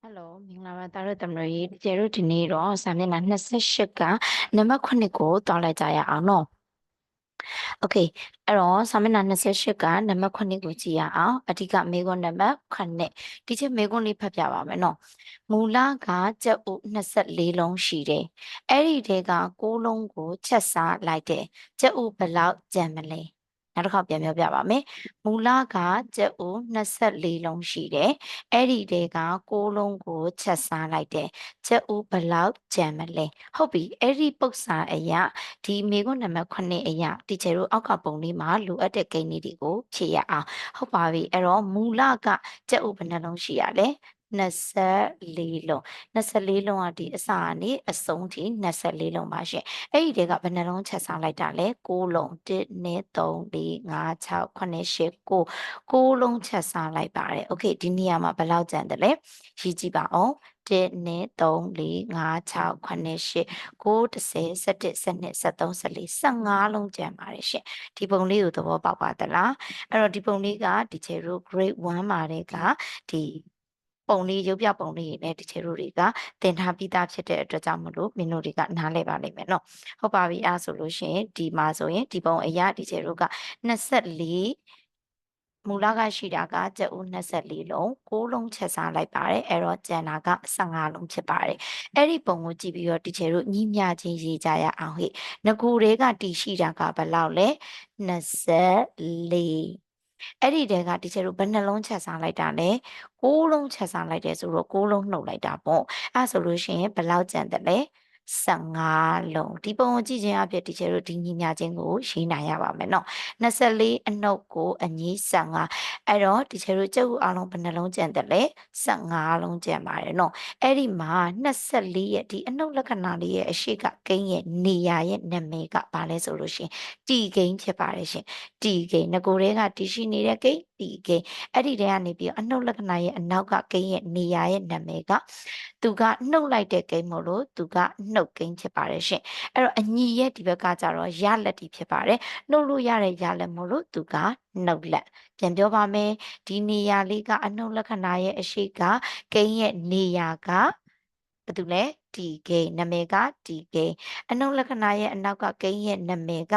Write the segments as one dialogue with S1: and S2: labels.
S1: ဟယ်လိုမင်္ဂလာပါတာတို့သမရီကျဲတို့ဒီနေ့တော့စာမျက်နှာ28ကနံပါတ်9ကိုတောင်းလိုက်ကြရအောင်နော်โอเคအဲ့တော့စာမျက်နှာ28ကနံပါတ်9ကိုကြည့်ရအောင်အဓိကမေခွန်းနံပါတ်9ဒီချက်မေခွန်းလေးဖတ်ပြပါမယ်နော်မူလကကြက်ဥ24လုံးရှိတယ်အဲ့ဒီတဲက6လုံးကိုချက်စားလိုက်တယ်ကြက်ဥဘယ်လောက်ကြံမလဲ နောက်တစ်ခါပြန်ပြောပြပါမယ်မူလကကြက်ဥ24လုံးရှိတယ်အဲ့ဒီတဲက6လုံးကိုချက်စားလိုက်တယ်ကြက်ဥဘယ်လောက်ကြံမလဲဟုတ်ပြီအဲ့ဒီပု္ပ္ပစာအရာဒီမေခွန်းနံပါတ်9အရာတီချယ်တို့အောက်ကပုံလေးမှာလိုအပ်တဲ့ဂိမ်းလေးတွေကိုဖြည့်ရအောင်ဟုတ်ပါပြီအဲ့တော့မူလကကြက်ဥဘယ်နှလုံးရှိရလဲ 24လုံး24လုံးကဒီအစာကနေအဆုံးထိ24လုံးပါရှင်အဲ့ဒီတွေကဘယ်နှလုံးချက်စားလိုက်တာလဲ6လုံး1 2 3 4 5 6 9 10 9 9လုံးချက်စားလိုက်ပါတယ်โอเคဒီနေရာမှာဘယ်လောက်ကျန်တယ်လဲရေးကြည့်ပါအောင်1 2 3 4 5 6 9 10 9 10 11 12 13 14 15လုံးကျန်ပါတယ်ရှင်ဒီပုံလေးကိုသဘောပေါက်ပါသလားအဲ့တော့ဒီပုံလေးကဒီချေတို့ grade 1မှာတဲ့ကဒီ ပုံလေးရုပ်ပြပုံလေးနဲ့ဒီချေတို့တွေကသင်ထားပြီးသားဖြစ်တဲ့အတွက်ကြောင့်မလို့မင်းတို့တွေကနားလည်ပါလိမ့်မယ်နော်ဟုတ်ပါပြီအဲဆိုလို့ရှိရင်ဒီမှာဆိုရင်ဒီပုံအရာဒီချေတို့က24မူလကရှိတာကကြက်ဦး24လုံး6လုံးချက်စားလိုက်ပါတယ်အဲ့တော့ကျန်တာက15လုံးဖြစ်ပါတယ်အဲ့ဒီပုံကိုကြည့်ပြီးတော့တီချယ်တို့ညီမျှချင်းရေးကြရအောင်ဟိငကူတွေကတီရှိတာကဘယ်လောက်လဲ24 အဲ့ဒီတဲကတီချယ်တို့ဘယ်နှလုံးချက်စားလိုက်တာလဲ6လုံးချက်စားလိုက်တယ်ဆိုတော့6လုံးနှုတ်လိုက်တာပေါ့အဲ့ဆိုလို့ရှိရင်ဘယ်လောက်ကျန်တယ်လဲ 15လုံးဒီပုံကိုကြည့်ခြင်းအဖြစ်ဒီချေတို့ဒီညီညာချင်းကိုရေးနိုင်ရပါမယ်เนาะ24အနှုတ်ကိုအညီ15အဲ့တော့ဒီချေတို့ကျုပ်အားလုံးဘယ်နှလုံးကျန်တယ်လဲ15လုံးကျန်ပါတယ်เนาะအဲ့ဒီမှာ24ရဲ့ဒီအနှုတ်လက္ခဏာလေးရဲ့အရှိကကိန်းရဲ့နေရာရဲ့နာမည်ကဘာလဲဆိုလို့ရှင်တီကိန်းဖြစ်ပါတယ်ရှင်တီကိန်းငကိုတွေကတီရှိနေတဲ့ကိန်းတီကိန်းအဲ့ဒီတဲကနေပြီးအနှုတ်လက္ခဏာရဲ့အနောက်ကကိန်းရဲ့နေရာရဲ့နာမည်ကသူကနှုတ်လိုက်တဲ့ကိန်းမို့လို့သူကနှုတ် တ်ကိန်းဖြစ်ပါတယ်ရှင်အဲ့တော့အညီရဲ့ဒီဘက်ကကြတော့ရလက်တီဖြစ်ပါတယ်နှုတ်လို့ရတဲ့ရလက်မို့လို့သူကနှုတ်လက်ပြန်ပြောပါမယ်ဒီနေရာလေးကအနှုတ်လက္ခဏာရဲ့အရှိကကိန်းရဲ့နေရာကဘာတူလဲဒီကိန်းနာမည်ကဒီကိန်းအနှုတ်လက္ခဏာရဲ့အနောက်ကကိန်းရဲ့နာမည်က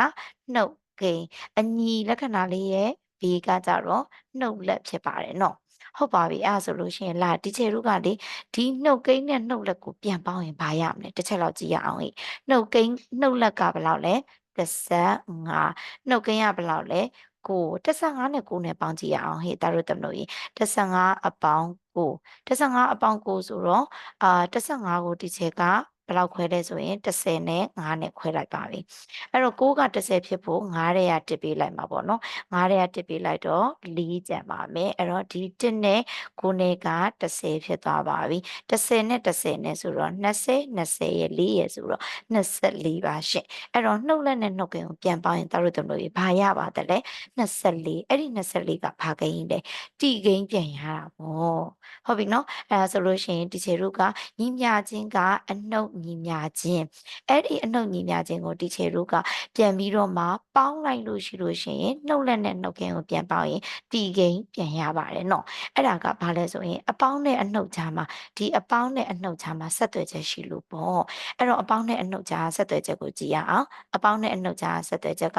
S1: နှုတ်ကိန်းအညီလက္ခဏာလေးရဲ့ဘေးကကြတော့နှုတ်လက်ဖြစ်ပါတယ်နော် ဟုတ်ပါပြီအဲ့ဒါဆိုလို့ရှိရင်လာဒီချေတို့ကလေဒီနှုတ်ကိန်းနဲ့နှုတ်လက်ကိုပြန်ပေါင်းရင်ဘာရမလဲတစ်ချက်လောက်ကြည့်ရအောင်ဟိနှုတ်ကိန်းနှုတ်လက်ကဘယ်လောက်လဲ35နှုတ်ကိန်းကဘယ်လောက်လဲကို15နဲ့9နဲ့ပေါင်းကြည့်ရအောင်ဟေ့တာတို့တမလို့ရေ15အပေါင်းကို15အပေါင်းကိုဆိုတော့အာ15ကိုဒီချက်က ဘယ်လောက်ခွဲလဲဆိုရင်30နဲ့5နဲ့ခွဲလိုက်ပါပြီအဲ့တော့6က30ဖြစ်ဖို့9တဲ့ကတစ်ပေးလိုက်မှာပေါ့နော်9တဲ့ကတစ်ပေးလိုက်တော့4ကျန်ပါမယ်အဲ့တော့ဒီ1နဲ့9နဲ့က30ဖြစ်သွားပါပြီ30နဲ့30နဲ့ဆိုတော့20 20ရဲ့4ရဲ့ဆိုတော့24ပါရှင့်အဲ့တော့နှုတ်လက်နဲ့နှုတ်ကင်ကိုပြန်ပေါင်းရင်တို့တို့လို့ဘာရပါတယ်လဲ24အဲ့ဒီ24ကဘာကိန်းလဲတီကိန်းပြန်ရတာပေါ့ဟုတ်ပြီနော်အဲ့ဒါဆိုလို့ရှိရင်ဒီချေတို့ကညီမြချင်းကအနှုတ်ညီမြချင်းအဲ့ဒီအနှုတ်ညီမြချင်းကိုဒီချေတို့ကပြန်ပြီးတော့မှပေါင်းလိုက်လို့ရှိလို့ရှိရင်နှုတ်လက်နဲ့နှုတ်ကင်ကိုပြန်ပေါင်းရင်တီကိန်းပြန်ရပါတယ်နော်အဲ့ဒါကဘာလဲဆိုရင်အပေါင်းနဲ့အနှုတ်ကြားမှာဒီအပေါင်းနဲ့အနှုတ်ကြားမှာဆက်သွယ်ချက်ရှိလို့ပေါ့အဲ့တော့အပေါင်းနဲ့အနှုတ်ကြားဆက်သွယ်ချက်ကိုကြည့်ရအောင်အပေါင်းနဲ့အနှုတ်ကြားဆက်သွယ်ချက်က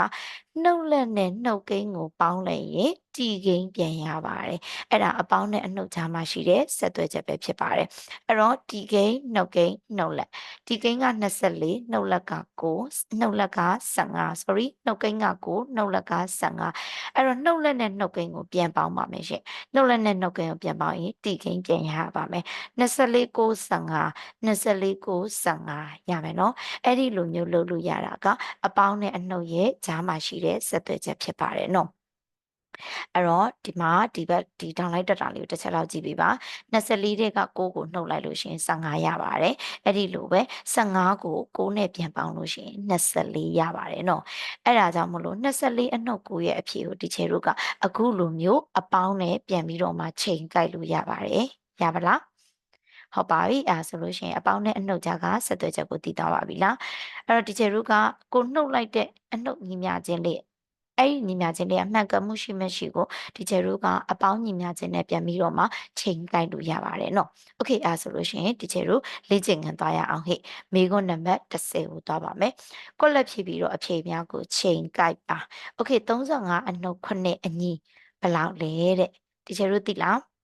S1: နှုတ်လက်နဲ့နှုတ်ကိန်းကိုပေါင်းလိုက်ရင်တီကိန်းပြန်ရပါတယ်အဲ့ဒါအပေါင်းနဲ့အနှုတ်ကြားမှာရှိတဲ့ဆက်သွယ်ချက်ပဲဖြစ်ပါတယ်အဲ့တော့တီကိန်းနှုတ်ကိန်းနှုတ်လက်တီကိန်းက24နှုတ်လက်က9နှုတ်လက်က15 sorry နှုတ်ကိန်းက9နှုတ်လက်က15အဲ့တော့နှုတ်လက်နဲ့နှုတ်ကိန်းကိုပြန်ပေါင်းပါမယ်ရှင်နှုတ်လက်နဲ့နှုတ်ကိန်းကိုပြန်ပေါင်းရင်တီကိန်းပြန်ရပါမယ်24 9 15 24 9 15ရမယ်နော်အဲ့ဒီလိုမျိုးလုပ်လို့ရတာကအပေါင်းနဲ့အနှုတ်ရဲ့ကြားမှာရှိတဲ့ဆက်သွယ်ချက်ဖြစ်ပါတယ်နော် အဲ့တော့ဒီမှာဒီဘက်ဒီ download တက်တာလေးကိုတစ်ချက်လောက်ကြည့်ပေးပါ24တဲ့က6ကိုနှုတ်လိုက်လို့ရှိရင်15ရပါတယ်အဲ့ဒီလိုပဲ15ကို6နဲ့ပြန်ပေါင်းလို့ရှိရင်24ရပါတယ်နော်အဲ့ဒါကြောင့်မလို့24အနှုတ်9ရဲ့အဖြေကိုဒီချေတို့ကအခုလိုမျိုးအပေါင်းနဲ့ပြန်ပြီးတော့မှချိန်ကြိုက်လို့ရပါတယ်ရပါလားဟုတ်ပါပြီအဲဆိုလို့ရှိရင်အပေါင်းနဲ့အနှုတ်ကြားကဆက်သွယ်ချက်ကိုတည်သွားပါပြီလားအဲ့တော့ဒီချေတို့ကကိုနှုတ်လိုက်တဲ့အနှုတ်ညီမျှခြင်းလေး အဲ့ဒီညီမျှခြင်းတွေအမှန်ကန်မှုရှိမရှိကိုဒီကျတို့ကအပေါင်းညီမျှခြင်းနဲ့ပြန်ပြီးတော့မှချိန်ကိုက်လို့ရပါတယ်နော်။ Okay အဲဆိုလို့ရှိရင်ဒီကျတို့လေ့ကျင့်ခန်းသွားရအောင်ဟဲ့။မိခွန်းနံပါတ်30ကိုသွားပါမယ်။ကွက်လက်ဖြည့်ပြီးတော့အဖြေများကိုချိန်ကိုက်ပါ။ Okay 35အနှုတ်9အညီဘယ်လောက်လဲတဲ့။ဒီကျတို့သိလား။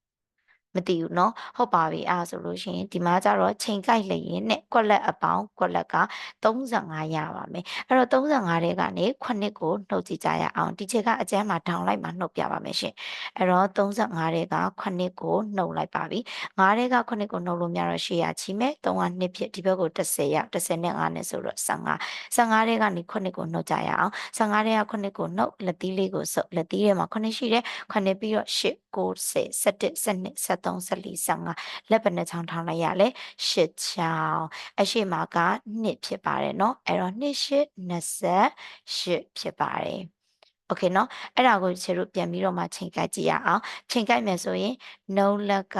S1: မသိဘူးเนาะဟုတ်ပါပြီအဲ့ဆိုလို့ရှိရင်ဒီမှာကျတော့ချိန်ကိုက်လျင်နဲ့ကွက်လက်အပေါင်းကွက်လက်က35ရပါမယ်အဲ့တော့35တဲ့ကနေ9ကိုနှုတ်ကြည့်ကြရအောင်ဒီချက်ကအကျမ်းမှာထောင်လိုက်မှနှုတ်ပြပါမယ်ရှင်အဲ့တော့35တဲ့က9ကိုနှုတ်လိုက်ပါပြီ9တဲ့က9ကိုနှုတ်လို့များတော့ရှေ့ရချီမယ်3က2ဖြစ်ဒီဘက်ကို30ရ30နဲ့5နဲ့ဆိုတော့15 15တဲ့ကနေ9ကိုနှုတ်ကြရအောင်15တဲ့က9ကိုနှုတ်လက်သီးလေးကိုဆုပ်လက်သီးထဲမှာ9ရှိတယ်9ပြီးတော့8 9 10 11 12 13 13 14 15လက်ဘယ်နှချောင်းထောင်းလိုက်ရလဲ၈ချောင်းအရှိမက2ဖြစ်ပါတယ်เนาะအဲ့တော့2 8 28ဖြစ်ပါတယ်โอเคเนาะအဲ့ဒါကိုခြေတို့ပြန်ပြီးတော့မှချိန်ကိုက်ကြည့်ရအောင်ချိန်ကိုက်မယ်ဆိုရင်နှုတ်လက်က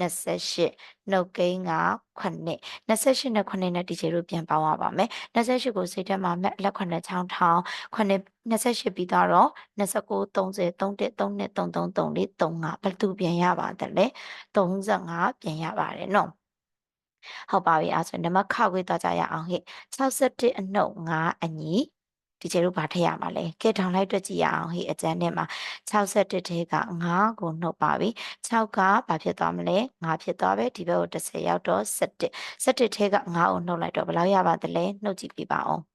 S1: 28နှုတ်ကိန်းက9 28နဲ့9နဲ့ဒီခြေတို့ပြန်ပေါင်းရပါမယ်28ကိုစိတ်ထဲမှာမက်လက်9ချောင်းထောင်း9 28ပြီးတော့29 30 31 32 33 34 35ဘယ်သူပြန်ရပါသလဲ35ပြန်ရပါတယ်နော်ဟုတ်ပါပြီအဲဆိုနံပါတ်ခခွေးသွားကြရအောင်ဟဲ့61အနှုတ်5အညီ ဒီကျတို့ဘာထည့်ရမှာလဲကဲထောင်လိုက်တွက်ကြည့်ရအောင်ဟေ့အကျန်းထဲမှာ61ထဲက9ကိုနှုတ်ပါပြီ6ကဘာဖြစ်သွားမလဲ9ဖြစ်သွားပဲဒီဘက်ကို30ရောက်တော့17 17ထဲက9ကိုနှုတ်လိုက်တော့ဘယ်လောက်ရပါသလဲနှုတ်ကြည့်ပြပါအောင်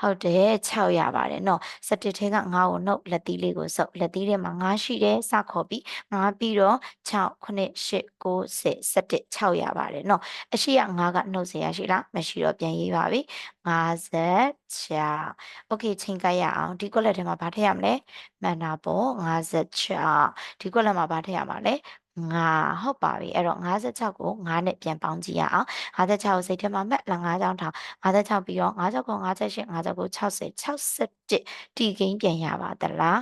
S1: ဟုတ်တယ်6ရပါတယ်နော်17ထဲက9ကိုနှုတ်လက်သီးလေးကိုဆုပ်လက်သီးထဲမှာ9ရှိတယ်စခေါ်ပြီး9ပြီးတော့6 9 8 9 10 17 6ရပါတယ်နော်အရှိက9ကနှုတ်เสียရရှိလားမရှိတော့ပြန်ရေးပါပြီ56 Okay ချိန်ကြရအောင်ဒီကွက်လက်ထဲမှာဗာထည့်ရမလဲမှန်တာပေါ့56ဒီကွက်လက်မှာဗာထည့်ရမှာလဲ ငါဟုတ်ပါပြီအဲ့တော့56ကို9နဲ့ပြန်ပေါင်းကြည့်ရအောင်56ကိုစိတ်ထဲမှာမှတ်လာ9ချောင်းထောင်56ပြီးတော့56ကို58 59ကို60 61တီကိန်းပြန်ရပါသလား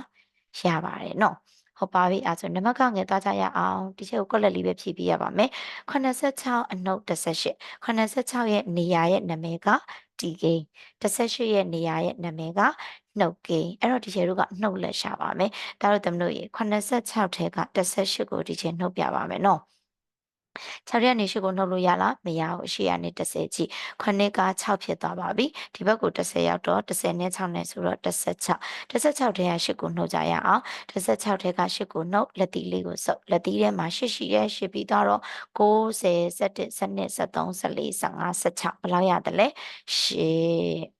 S1: ရပါတယ်နော်ဟုတ်ပါပြီအဲဆိုနံပါတ်ကငယ်သွားကြရအောင်ဒီချက်ကိုကွက်လက်လေးပဲဖြည့်ပြရပါမယ်86အနှုတ်18 86ရဲ့နေရာရဲ့နာမည်ကတီကိန်း18ရဲ့နေရာရဲ့နာမည်က နှုတ်ကိန်းအဲ့တော့ဒီချက်တို့ကနှုတ်လက်ရှာပါမယ်ဒါတော့သမတို့ရေ86ထဲက18ကိုဒီချက်နှုတ်ပြပါမယ်နော်6ရက်နေရှိကိုနှုတ်လို့ရလားမရဘူးရှေ့ကနေ30ကြည့်ခုနှစ်က6ဖြစ်သွားပါပြီဒီဘက်ကို30ရောက်တော့30နဲ့6နဲ့ဆိုတော့16 16ထဲက8ကိုနှုတ်ကြရအောင်16ထဲက8ကိုနှုတ်လက်သီးလေးကိုစုပ်လက်သီးထဲမှာ8ရှိရဲ8ပြီးတော့90 17 12 13 14 15 16ဘယ်လောက်ရတယ်လဲ8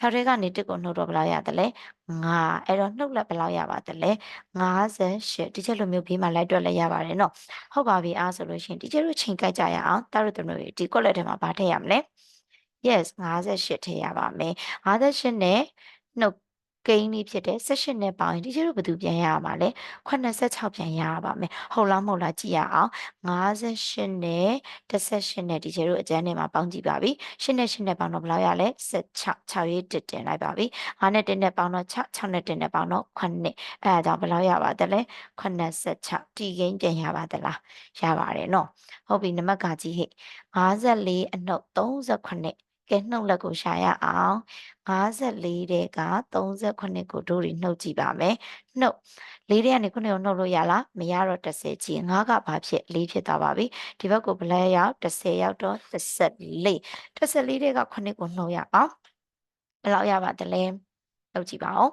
S1: 6ထဲကနေ1ကိုနှုတ်တော့ဘယ်လောက်ရတယ်လဲ9အဲ့တော့နှုတ်လက်ဘယ်လောက်ရပါသလဲ58ဒီချက်လိုမျိုးဘေးမှာလိုက်တွက်လည်းရပါတယ်နော်ဟုတ်ပါပြီအားဆိုလို့ရှိရင်ဒီချက်တို့ချိန်ကြိုက်ကြရအောင်တာတို့တို့ဒီကွက်လက်ထဲမှာဗာထည့်ရမလဲ yes 58ထည့်ရပါမယ်58နဲ့နှုတ် ကိန်းလေးဖြစ်တယ်18နဲ့ပေါင်းရင်ဒီကျတော့ဘယ်သူပြန်ရမှာလဲ86ပြန်ရပါမယ်ဟုတ်လားမဟုတ်လားကြည့်ရအောင်58နဲ့18နဲ့ဒီကျတော့အကျန်းထဲမှာပေါင်းကြည့်ပါပြီ8နဲ့8နဲ့ပေါင်းတော့ဘယ်လောက်ရလဲ16 6ရေး1တင်လိုက်ပါပြီ9နဲ့1နဲ့ပေါင်းတော့6 6နဲ့1နဲ့ပေါင်းတော့9အဲဒါကြောင့်ဘယ်လောက်ရပါသလဲ86ဒီကိန်းပြန်ရပါသလားရပါတယ်နော်ဟုတ်ပြီနံပါတ်ကကြည့်ဟဲ့54အနှုတ်38 ကဲနှုတ်လက်ကိုရှာရအောင်54တဲ့က38ကိုတို့တွေနှုတ်ကြည့်ပါမယ်နှုတ်၄တဲ့ကနေခုနှစ်ကိုနှုတ်လို့ရလားမရတော့30ကြည့်5ကဘာဖြစ်4ဖြစ်သွားပါပြီဒီဘက်ကိုဘလဲရောက်30ရောက်တော့34 34တဲ့ကခုနှစ်ကိုနှုတ်ရအောင်ဘယ်လောက်ရပါတလဲနှုတ်ကြည့်ပါဦး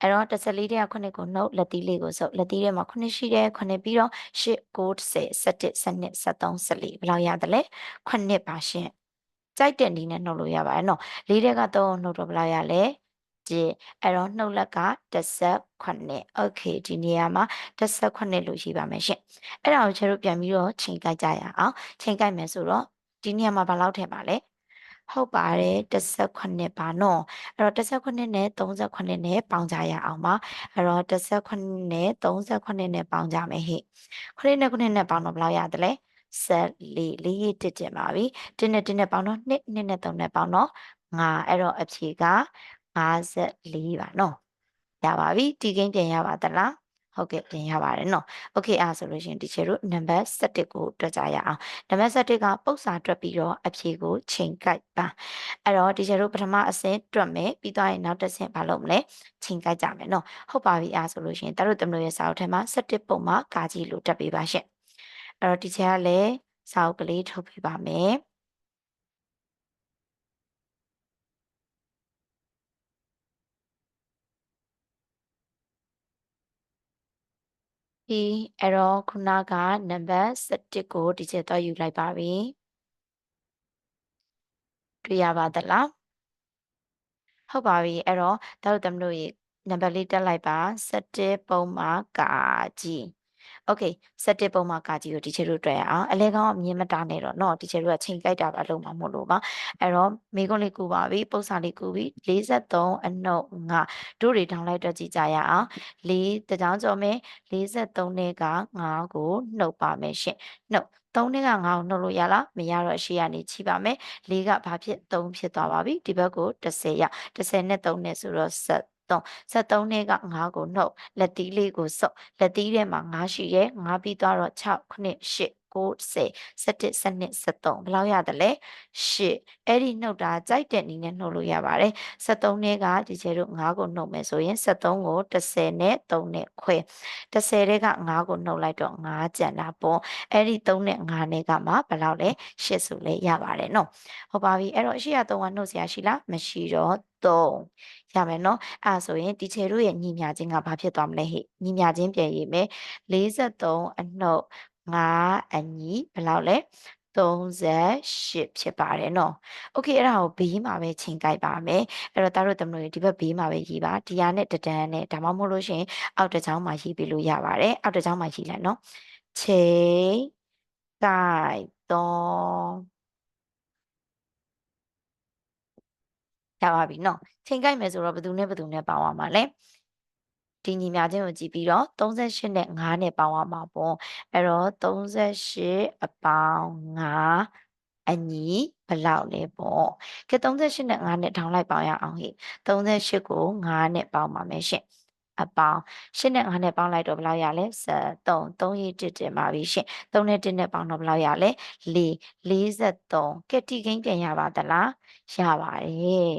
S1: အဲ့တော့14တဲ့ကခုနှစ်ကိုနှုတ်လက်သီးလေးကိုဆုပ်လက်သီးထဲမှာခုနှစ်ရှိတယ်ခုနှစ်ပြီးတော့8 9 10 11 12 13 14ဘယ်လောက်ရသလဲခုနှစ်ပါရှင် ကြိုက်တဲ့နည်းနဲ့နှုတ်လို့ရပါတယ်နော်လေးတဲ့က3နှုတ်တော့ဘယ်လောက်ရလဲကြည့်အဲ့တော့နှုတ်လက်က18 okay ဒီနေရာမှာ18လို့ရှိပါမယ်ရှင်အဲ့ဒါကိုကျတို့ပြန်ပြီးတော့ချိန်ကြိုက်ကြရအောင်ချိန်ကြိုက်မယ်ဆိုတော့ဒီနေရာမှာဘာလောက်ထည့်ပါလဲဟုတ်ပါတယ်18ပါနော်အဲ့တော့18နဲ့38နဲ့ပေါင်းကြရအောင်ပါအဲ့တော့18နဲ့38နဲ့ပေါင်းကြမယ်ဟိခုနှစ်နဲ့ခုနှစ်နဲ့ပေါင်းတော့ဘယ်လောက်ရသလဲဆ က်လေးလေးရတစ်ကျင်ပါပြီတင်းနဲ့တင်းနဲ့ပေါင်းတော့နှစ်နှစ်နဲ့သုံးနဲ့ပေါင်းတော့ငါအဲ့တော့အဖြေက54ပါနော်ရပါပြီဒီကိန်းပြန်ရပါသလား ဟုတ်ကဲ့တင်ရပါတယ်နော်โอเคအားဆိုလို့ရှိရင်ဒီချေတို့နံပါတ်7ကိုတွက်ကြရအောင်နံပါတ်7ကပု္ပ္ပစာတွက်ပြီးတော့အဖြေကိုချိန်ကိုက်ပါအဲ့တော့ဒီချေတို့ပထမအဆင့်တွက်မယ်ပြီးသွားရင်နောက်တစ်ဆင့်ဘာလုပ်မလဲချိန်ကိုက်ကြမယ်နော်ဟုတ်ပါပြီအားဆိုလို့ရှိရင်တတို့တမလို့ရဲ့စာအုပ်ထဲမှာ7ပုံမှာကာကြီးလို့တက်ပေးပါရှင့် အဲ့တော့ဒီချေကလည်းစာအုပ်ကလေးထုတ်ပေးပါမယ်ဒီအဲ့တော့ခုနကနံပါတ်7ကိုဒီချက်တော့ယူလိုက်ပါပြီတွေ့ရပါသလားဟုတ်ပါပြီအဲ့တော့ဒါတို့သမတို့ရေနံပါတ်လေးတက်လိုက်ပါ7ပုံမှာကာကြီး โอเค17ပုံမှာကာကြီးကိုဒီချေတို့တွေ့ရအောင်အလဲကောင်းအမြင်မတာနဲ့တော့เนาะဒီချေတို့ကချိန်ကြိုက်တာပါလုံးမှာမို့လို့ပါအဲ့တော့မိကုန်းလေးကူပါပြီပု္ပ္ပစာလေးကူပြီ43အနှုတ်ငါတို့တွေထောင်းလိုက်တော့ကြည့်ကြရအောင်၄တကြောင်ကျော်မယ်43နဲ့က9ကိုနှုတ်ပါမယ်ရှင်နှုတ်3နဲ့က9ကိုနှုတ်လို့ရလားမရတော့ရှေ့ကနေချိပါမယ်4ကဘာဖြစ်3ဖြစ်သွားပါပြီဒီဘက်ကို10ရ10နဲ့3နဲ့ဆိုတော့7 3 73နဲ့က9ကိုနှုတ်လက်သီးလေးကိုစုပ်လက်သီးထဲမှာ9ရှိရဲ့9ပြီးသွားတော့6 9 8 9 10 11 12 13ဘယ်လောက်ရတယ်လဲ8အဲ့ဒီနှုတ်တာကြိုက်တဲ့နည်းနဲ့နှုတ်လို့ရပါတယ်73နဲ့ကဒီကျဲတို့9ကိုနှုတ်မယ်ဆိုရင်73ကို10နဲ့3နဲ့ခွဲ10တဲ့က9ကိုနှုတ်လိုက်တော့9ကျန်တာပေါ့အဲ့ဒီ3နဲ့9နဲ့ကမှဘယ်လောက်လဲ8ဆိုလဲရပါတယ်နော်ဟုတ်ပါပြီအဲ့တော့ရှေ့က3ကနှုတ်เสียရှိလားမရှိတော့3ရမယ်နော်အဲ့ဆိုရင်ဒီချေတို့ရဲ့ညီမြချင်းကဘာဖြစ်သွားမလဲဟဲ့ညီမြချင်းပြန်ရေးမယ်43အနှုတ် 5အညီဘယ်လောက်လဲ38ဖြစ်ပါတယ်နော်။ Okay အဲ့ဒါကိုဘေးမှာပဲချိန်ကြိုက်ပါမယ်။အဲ့တော့တားတို့တမလို့ဒီဘက်ဘေးမှာပဲရေးပါ။ဒီဟာနဲ့တဒန်းနဲ့ဒါမှမဟုတ်လို့ရှိရင်အောက်တစ်ချောင်းမှာရေးပေးလို့ရပါတယ်။အောက်တစ်ချောင်းမှာရေးလိုက်နော်။ချိန်ကြိုက်တော့ရပါပြီနော်။ချိန်ကြိုက်မယ်ဆိုတော့ဘယ်သူနဲ့ဘယ်သူနဲ့ပေါင်းရမှာလဲ။ ဒီညီမျှခြင်းကိုကြည့်ပြီးတော့38နဲ့5နဲ့ပေါင်းရမှာပေါ့အဲ့တော့38အပေါင်း5အညီဘယ်လောက်လဲပေါ့ကဲ38နဲ့5နဲ့ထောင်လိုက်ပေါင်းရအောင်ဟိ38ကို5နဲ့ပေါင်းပါမယ်ရှင် အပေါင်း8နဲ့5နဲ့ပေါင်းလိုက်တော့ဘယ်လောက်ရလဲ73 3ရ1တင်ပါပြီရှင်3နဲ့1နဲ့ပေါင်းတော့ဘယ်လောက်ရလဲ4 43ကဲတီကိန်းပြန်ရပါသလားရပါတယ်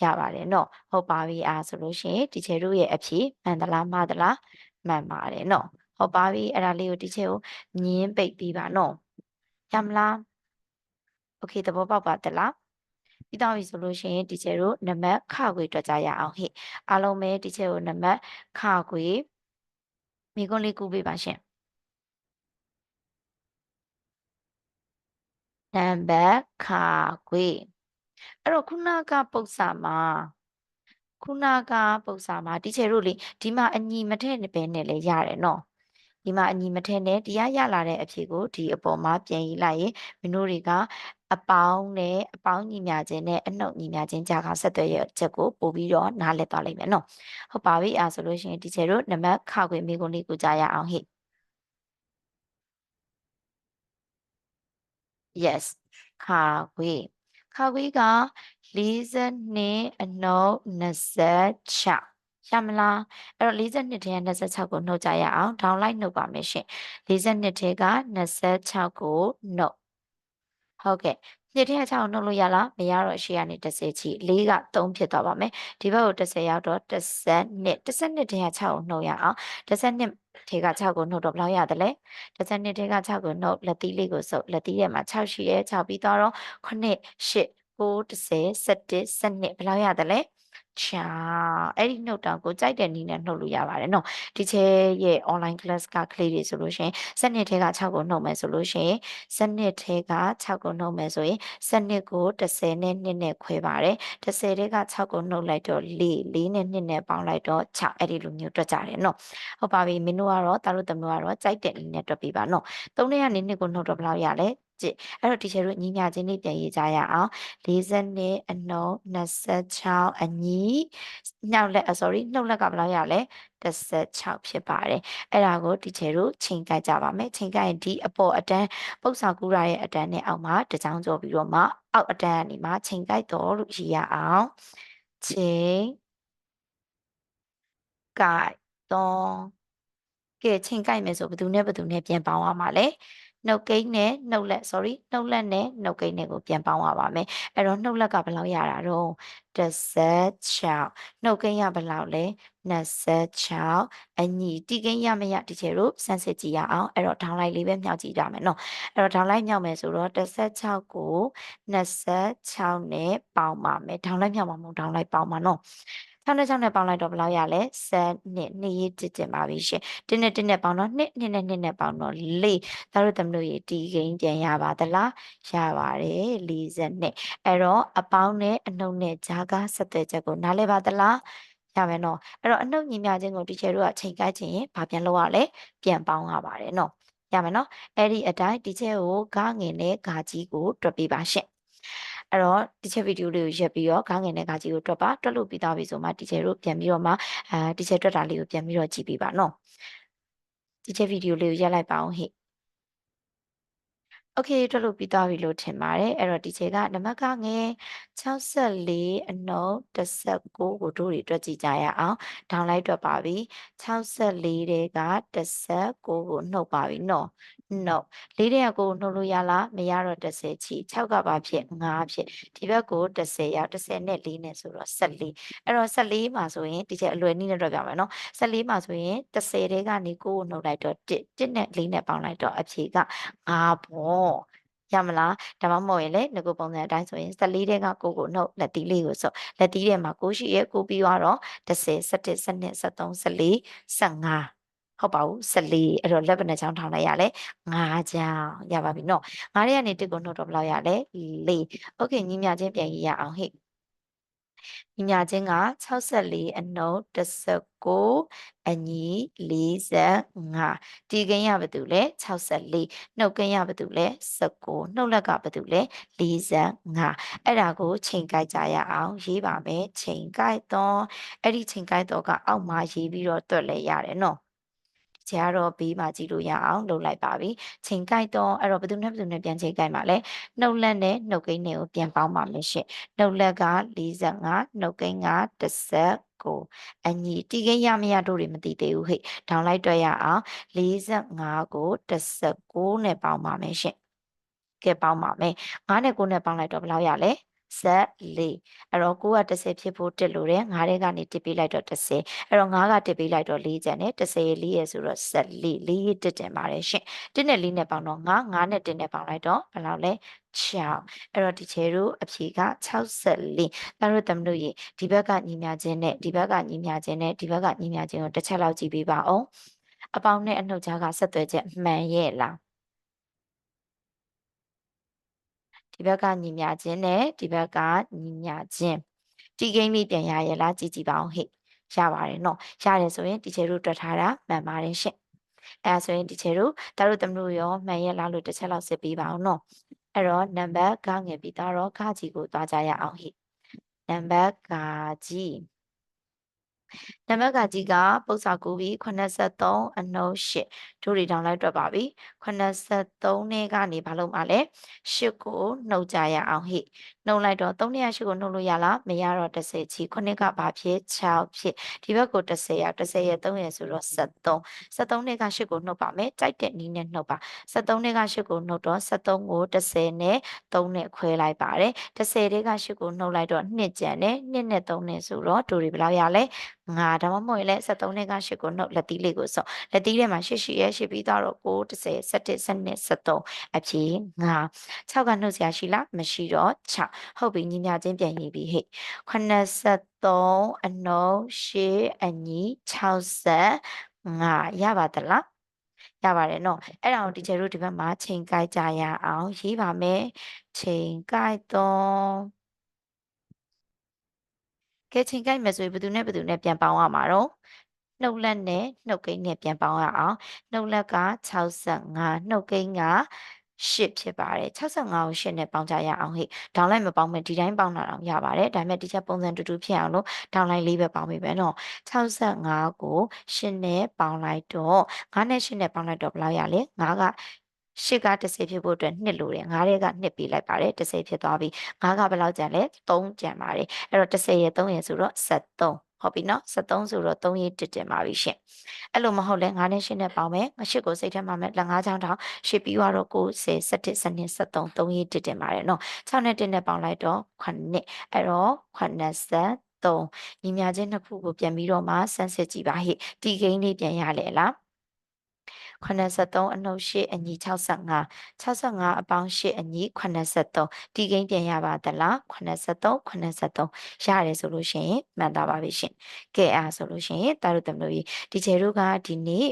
S1: ရပါတယ်နော်ဟုတ်ပါပြီအားဆိုလို့ရှိရင်ဒီချေတို့ရဲ့အဖြေမှန်သလားမှားသလားမှန်ပါတယ်နော်ဟုတ်ပါပြီအဲ့ဒါလေးကိုဒီချေကိုညင်းပိတ်ပြီးပါနော်ရမလားโอเคသဘောပေါက်ပါသလား ပြီးတော့ပြီဆိုလို့ရှိရင်ဒီချေတို့နံပါတ်ခခွေတွက်ကြရအောင်ဟိအားလုံးပဲဒီချေကိုနံပါတ်ခခွေမိကွန်းလေးကူပေးပါရှင်နံပါတ်ခခွေအဲ့တော့ခုနကပု္ပ္ပစာမှာခုနကပု္ပ္ပစာမှာတီချယ်တို့လေဒီမှာအညီမထည့်ပဲနဲ့လေရတယ်နော် ဒီမှာအညီမထည့်နဲ့တရားရလာတဲ့အဖြေကိုဒီအပေါ်မှာပြန်ရေးလိုက်ရင်မင်းတို့တွေကအပေါင်းနဲ့အပေါင်းညီမျှခြင်းနဲ့အနှုတ်ညီမျှခြင်းကြားကဆက်သွယ်ရချက်ကိုပို့ပြီးတော့နားလည်သွားလိမ့်မယ်နော်ဟုတ်ပါပြီအားဆိုလို့ရှိရင်တီချယ်တို့နံပါတ်ခခွေမိကုန်းလေးကိုကြားရအောင်ဟိ yes ခခွေခခွေက42အနှုတ်26 ရမလားအဲ့တော့42ထဲက26ကိုနှုတ်ကြရအောင်ဒေါင်းလိုက်နှုတ်ပါမယ်ရှင်42ထဲက26ကိုနှုတ်ဟုတ်ကဲ့နှစ်ထဲက6ကိုနှုတ်လို့ရလားမရတော့ရှေ့ကနေ30ချီ4က3ဖြစ်သွားပါမယ်ဒီဘက်ကို30ရောက်တော့32 32ထဲက6ကိုနှုတ်ရအောင်32ထဲက6ကိုနှုတ်တော့ဘယ်လောက်ရတယ်လဲ32ထဲက6ကိုနှုတ်လက်သီးလေးကိုစုပ်လက်သီးထဲမှာ6ရှိရဲ့6ပြီးတော့9 8 9 10 11 12ဘယ်လောက်ရတယ်လဲ ချာအဲ့ဒီနှုတ်တောင်ကိုကြိုက်တဲ့နည်းနဲ့နှုတ်လို့ရပါတယ်နော်ဒီချဲရဲ့ online class ကကလေးတွေဆိုလို့ရှိရင်စနစ်ထဲက6ကိုနှုတ်မယ်ဆိုလို့ရှိရင်စနစ်ထဲက6ကိုနှုတ်မယ်ဆိုရင်စနစ်ကို30နဲ့2နဲ့ခွဲပါတယ်30ထဲက6ကိုနှုတ်လိုက်တော့4 4နဲ့2နဲ့ပေါင်းလိုက်တော့6အဲ့ဒီလိုမျိုးတွက်ကြတယ်နော်ဟုတ်ပါပြီမင်းတို့ကတော့တာတို့တမျိုးကတော့ကြိုက်တဲ့နည်းနဲ့တွက်ပြပါနော်3နဲ့ကနေ2ကိုနှုတ်တော့ဘယ်လောက်ရလဲ ကြည့်အဲ့တော့ teacher တို့ညီညာချင်းလေးပြန်ရေးကြရအောင်42အနှုတ်26အညီနှောက်လက် sorry နှုတ်လက်ကဘယ်လောက်ရလဲ16ဖြစ်ပါတယ်အဲ့ဒါကို teacher တို့ချိန်ကြိုက်ကြပါမယ်ချိန်ကြိုက်ရင်ဒီအပေါ်အတန်းပု္ပ္ပာကူရာရဲ့အတန်းနဲ့အောက်မှာတကြောင်ကျော်ပြီးတော့မှအောက်အတန်းကနေမှချိန်ကြိုက်တော်လို့ရေးရအောင်ချိန်ကြိုက်တော်ကဲချိန်ကိုက်မယ်ဆိုဘယ်သူနဲ့ဘယ်သူနဲ့ပြန်ပေါင်းရမှာလဲ နှုတ်ကိန်းနဲ့နှုတ်လက် sorry နှုတ်လက်နဲ့နှုတ်ကိန်းနဲ့ကိုပြန်ပေါင်းရပါမယ်အဲ့တော့နှုတ်လက်ကဘယ်လောက်ရတာတော့16နှုတ်ကိန်းရဘယ်လောက်လဲ26အညီတီကိန်းရမရဒီချေတို့စမ်းစစ်ကြည့်ရအောင်အဲ့တော့ဒေါင်းလိုက်လေးပဲမြောက်ကြည့်ကြမယ်နော်အဲ့တော့ဒေါင်းလိုက်မြောက်မယ်ဆိုတော့16ကို26နဲ့ပေါင်းပါမယ်ဒေါင်းလိုက်မြောက်မှာမဟုတ်ဒေါင်းလိုက်ပေါင်းပါနော် 6နဲ့6နဲ့ပေါင်းလိုက်တော့ဘယ်လောက်ရလဲ7နှစ်နှစ်ရေးတစ်တင်ပါပြီရှင်1နဲ့1နဲ့ပေါင်းတော့2နှစ်နဲ့2နဲ့ပေါင်းတော့4ဒါတို့သမလို့ရေတီကိန်းပြန်ရပါသလားရပါတယ်40နှစ်အဲ့တော့အပေါင်းနဲ့အနှုတ်နဲ့ဂျာကဆက်သွယ်ချက်ကိုနားလည်ပါသလားရမယ်နော်အဲ့တော့အနှုတ်ညီမျှခြင်းကိုတီချာတို့ကချိန်ကိုက်ခြင်းရင်ဘာပြန်လုပ်ရလဲပြန်ပေါင်းရပါတယ်နော်ရမယ်နော်အဲ့ဒီအတိုင်းတီချာကိုဂငင်နဲ့ဂါကြီးကိုတွက်ပေးပါရှင့် အဲ့တော့တီချာဗီဒီယိုလေးကိုရက်ပြီးတော့ဂငင်နဲ့ဂါကြီးကိုတွက်ပါတွက်လို့ပြီးသားပြီဆိုမှတီချာတို့ပြန်ပြီးတော့မှအဲတီချာတွက်တာလေးကိုပြန်ပြီးတော့ကြည့်ပေးပါနော်တီချာဗီဒီယိုလေးကိုရက်လိုက်ပါအောင်ဟိ OK ထွက်လို့ပြီးသွားပြီလို့ထင်ပါတယ်အဲ့တော့ဒီချိန်ကနံပါတ်ကငယ်64အနုပ်19ကိုတို့တွေတွက်ကြည့်ကြရအောင်ဒေါင်းလိုက်တွက်ပါပြီ64တဲက19ကိုနှုတ်ပါပြီနော်နှုတ်၄တဲကကိုနှုတ်လို့ရလားမရတော့10ချီ6ကပါဖြစ်5ဖြစ်ဒီဘက်ကို10ရောက်10နဲ့4နဲ့ဆိုတော့14အဲ့တော့14မှာဆိုရင်ဒီချက်အလွယ်နည်းနဲ့တွက်ပြမယ်နော်14မှာဆိုရင်10တဲကနေကိုကိုနှုတ်လိုက်တော့1 1နဲ့4နဲ့ပေါင်းလိုက်တော့အဖြေက5ပေါ့ရမလားဒါမှမဟုတ်ရင်လေငကိုပုံစံအတိုင်းဆိုရင်14တဲ့ကကိုကိုနှုတ်လက်သီးလေးကိုဆိုလက်သီးထဲမှာကိုရှိရဲ့ကိုပြီးတော့10 17 12 13 14 15ဟုတ်ပါဘူး14အဲ့တော့လက်ဘယ်နှချောင်းထောင်လိုက်ရလဲ5ချောင်းရပါပြီနော်5ရက်ကနေ1ကိုနှုတ်တော့ဘယ်လောက်ရလဲ4โอเคညီမြချင်းပြန်ရေးရအောင်ဟဲ့ ညီညာချင်းက64အနှုတ်19အညီ45တီကိန်းရဘာတူလဲ64နှုတ်ကိန်းရဘာတူလဲ19နှုတ်လက်ကဘာတူလဲ45အဲ့ဒါကိုချိန်ကြိုက်ကြရအောင်ရေးပါမယ်ချိန်ကြိုက်တော့အဲ့ဒီချိန်ကြိုက်တော့ကအောက်မှာရေးပြီးတော့တွက်လဲရတယ်နော် ကျကတော့ဘေးမှာကြည့်လို့ရအောင်လုပ်လိုက်ပါပြီချိန်ကြိုက်တော့အဲ့တော့ဘယ်သူနဲ့ဘယ်သူနဲ့ပြန်ချိန်ကြိုက်မှာလဲနှုတ်လက်နဲ့နှုတ်ကိန်းတွေကိုပြန်ပေါင်းပါမယ်ရှင်နှုတ်လက်က45နှုတ်ကိန်းက19အညီတီကိန်းရမရတို့တွေမသိသေးဘူးဟဲ့ဒေါင်းလိုက်တွက်ရအောင်45ကို19နဲ့ပေါင်းပါမယ်ရှင်ကဲပေါင်းပါမယ်9နဲ့9နဲ့ပေါင်းလိုက်တော့ဘယ်လောက်ရလဲ ဇက်၄အဲ့တော့9က30ဖြစ်ဖို့တက်လို့တယ်9ထဲကနေတစ်ပေးလိုက်တော့30အဲ့တော့9ကတစ်ပေးလိုက်တော့4ကျန်တယ်30ရဲ့4ရဲ့ဆိုတော့ဇက်၄4ရဲ့တက်တင်ပါတယ်ရှင်1နဲ့4နဲ့ပေါင်းတော့9 9နဲ့1နဲ့ပေါင်းလိုက်တော့ဘယ်လောက်လဲ6အဲ့တော့ဒီချေတို့အဖြေက64ဒါတို့တမလို့ရေဒီဘက်ကညီမျှခြင်းနဲ့ဒီဘက်ကညီမျှခြင်းနဲ့ဒီဘက်ကညီမျှခြင်းကိုတစ်ချက်လောက်ကြည့်ပေးပါအောင်အပေါင်းနဲ့အနှုတ်ကြားကဆက်သွယ်ချက်မှန်ရဲ့လား ဒီဘက်ကညီမျှခြင်းနဲ့ဒီဘက်ကညီမျှခြင်းဒီဂိမ်းလေးပြန်ရရလားကြည့်ကြည့်ပါအောင်ဟဲ့ရပါတယ်နော်ရတယ်ဆိုရင်ဒီချေတို့တွက်ထားတာမှန်ပါတယ်ရှင့်အဲဆိုရင်ဒီချေတို့ဒါတို့သမလို့ရောမှန်ရဲ့လားလို့တစ်ချက်လောက်စစ်ပေးပါအောင်နော်အဲ့တော့နံပါတ်ကငယ်ပြီးတော့ခကြီးကိုသွားကြရအောင်ဟိနံပါတ်ကကြီး နံပါတ်ကကြီးကပု္ပ္ပာကူပြီး83အနှုတ်8တို့တွေတောင်းလိုက်တွက်ပါပြီ83နဲ့ကနေဘာလို့မှလဲ8ကိုနှုတ်ကြရအောင်ဟိ နှုတ်လိုက်တော့308ကိုနှုတ်လို့ရလားမရတော့30ချီ9ကဘာဖြစ်6ဖြစ်ဒီဘက်ကို30ရ30ရ3ရဆိုတော့73 73နဲ့က8ကိုနှုတ်ပါမယ်ကြိုက်တဲ့နည်းနဲ့နှုတ်ပါ73နဲ့က8ကိုနှုတ်တော့73ကို30နဲ့3နဲ့ခွဲလိုက်ပါတယ်30တဲ့က8ကိုနှုတ်လိုက်တော့2ကျန်တယ်2နဲ့3နဲ့ဆိုတော့တို့တွေဘယ်လောက်ရလဲငါဒါမှမဟုတ်ရင်လည်း73နဲ့က8ကိုနှုတ်လက်သီးလေးကိုစော့လက်သီးထဲမှာ8ရှိရဲရှိပြီးတော့9 10 17 12 13အဖြေငါ6ကနှုတ်စရာရှိလားမရှိတော့6ဟုတ်ပြီညီမချင်းပြန်ရေးပြီဟဲ့83အနှုတ်8အညီ60ငါရပါသလားရပါတယ်နော်အဲ့ဒါကိုဒီချေတို့ဒီဘက်မှာချိန်ကြိုက်ကြရအောင်ရေးပါမယ်ချိန်ကြိုက်တော့ကဲချိန်ကြိုက်မယ်ဆိုရင်ဘယ်သူနဲ့ဘယ်သူနဲ့ပြန်ပေါင်းရမှာတော့နှုတ်လက်နဲ့နှုတ်ကိန်းနဲ့ပြန်ပေါင်းရအောင်နှုတ်လက်က65နှုတ်ကိန်းက 8ဖြစ်ပါတယ်65ကို8နဲ့ပေါင်းကြရအောင်ဟိဒေါင်းလိုက်မပေါင်းမဲ့ဒီတိုင်းပေါင်းတာတော့ရပါတယ်ဒါပေမဲ့ဒီချက်ပုံစံတူတူဖြစ်အောင်လို့ဒေါင်းလိုက်လေးပဲပေါင်းပေးမယ်နော်65ကို8နဲ့ပေါင်းလိုက်တော့9နဲ့8နဲ့ပေါင်းလိုက်တော့ဘယ်လောက်ရလဲ9ကရှစ်က30ဖြစ်ဖို့အတွက်2လိုတယ်9တဲ့က2ပေးလိုက်ပါတယ်30ဖြစ်သွားပြီ9ကဘယ်လောက်ကျန်လဲ3ကျန်ပါတယ်အဲ့တော့30ရဲ့3ရဲ့ဆိုတော့73 ဟုတ်ပြီနော်73ဆိုတော့3ရေးတစ်တင်ပါပြီရှင်အဲ့လိုမဟုတ်လဲ9နဲ့8နဲ့ပေါင်းမယ်ငရှစ်ကိုစိတ်ထဲမှာမဲ့လက်9ချောင်းထောင်ရှစ်ပြီးတော့90 17 17 73 3ရေးတစ်တင်ပါတယ်နော်6နဲ့1နဲ့ပေါင်းလိုက်တော့9အဲ့တော့83ညီမြချင်းနှစ်ခုကိုပြန်ပြီးတော့မှဆန်းစစ်ကြည့်ပါဟိဒီဂိမ်းလေးပြန်ရလေလား 83အနှုတ်8အညီ65 65အပေါင်း8အညီ83ဒီကိန်းပြန်ရပါသလား83 83ရတယ်ဆိုလို့ရှိရင်မှန်တာပါပဲရှင်ကဲအားဆိုလို့ရှိရင်တာတို့တမလို့ဒီချေတို့ကဒီနေ့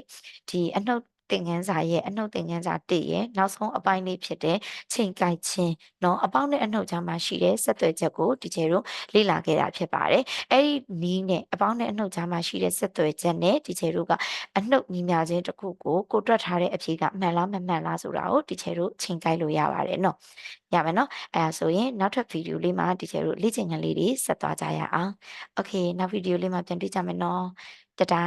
S1: ဒီအနှုတ် သင်ခန်းစာရဲ့အနှုတ်သင်ခန်းစာ1ရဲ့နောက်ဆုံးအပိုင်းလေးဖြစ်တဲ့ချိန်ကြိုက်ခြင်းเนาะအပေါင်းနဲ့အနှုတ်ကြားမှာရှိတဲ့ဆက်သွယ်ချက်ကိုဒီကျဲတို့လေ့လာခဲ့တာဖြစ်ပါတယ်အဲ့ဒီနီးနဲ့အပေါင်းနဲ့အနှုတ်ကြားမှာရှိတဲ့ဆက်သွယ်ချက်နဲ့ဒီကျဲတို့ကအနှုတ်ညီမျှခြင်းတစ်ခုကိုကိုတွက်ထားတဲ့အဖြေကမှန်လားမမှန်လားဆိုတာကိုဒီကျဲတို့ချိန်ကြိုက်လို့ရပါတယ်เนาะရမယ်เนาะအဲဒါဆိုရင်နောက်ထပ်ဗီဒီယိုလေးမှာဒီကျဲတို့လေ့ကျင့်ခန်းလေးတွေဆက်သွားကြရအောင်โอเคနောက်ဗီဒီယိုလေးမှာပြန်တွေ့ကြမယ်เนาะတဒါ